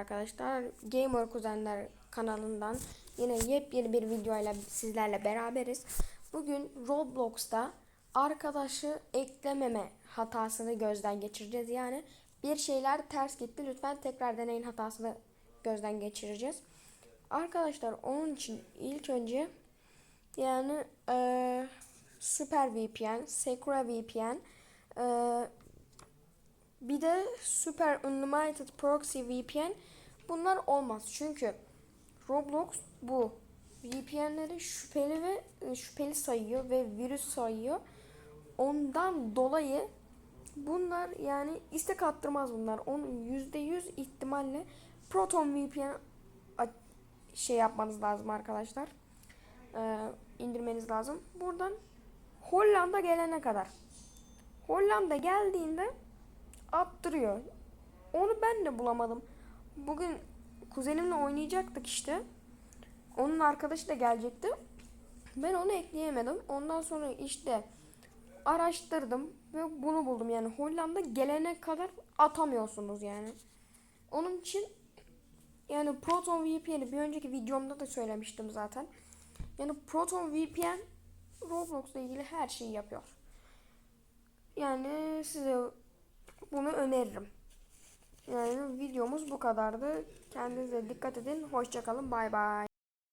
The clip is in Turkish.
arkadaşlar. Gamer Kuzenler kanalından yine yepyeni bir videoyla sizlerle beraberiz. Bugün Roblox'ta arkadaşı eklememe hatasını gözden geçireceğiz. Yani bir şeyler ters gitti. Lütfen tekrar deneyin hatasını gözden geçireceğiz. Arkadaşlar onun için ilk önce yani eee Super VPN, Secure VPN, eee de Super Unlimited Proxy VPN bunlar olmaz. Çünkü Roblox bu VPN'leri şüpheli ve e, şüpheli sayıyor ve virüs sayıyor. Ondan dolayı bunlar yani istek attırmaz bunlar. Onun %100 ihtimalle Proton VPN şey yapmanız lazım arkadaşlar. Ee, indirmeniz lazım. Buradan Hollanda gelene kadar. Hollanda geldiğinde attırıyor. Onu ben de bulamadım. Bugün kuzenimle oynayacaktık işte. Onun arkadaşı da gelecekti. Ben onu ekleyemedim. Ondan sonra işte araştırdım ve bunu buldum. Yani Hollanda gelene kadar atamıyorsunuz yani. Onun için yani Proton VPN'i bir önceki videomda da söylemiştim zaten. Yani Proton VPN Roblox'la ilgili her şeyi yapıyor. Yani size bunu öneririm. Yani videomuz bu kadardı. Kendinize dikkat edin. Hoşçakalın. Bay bay.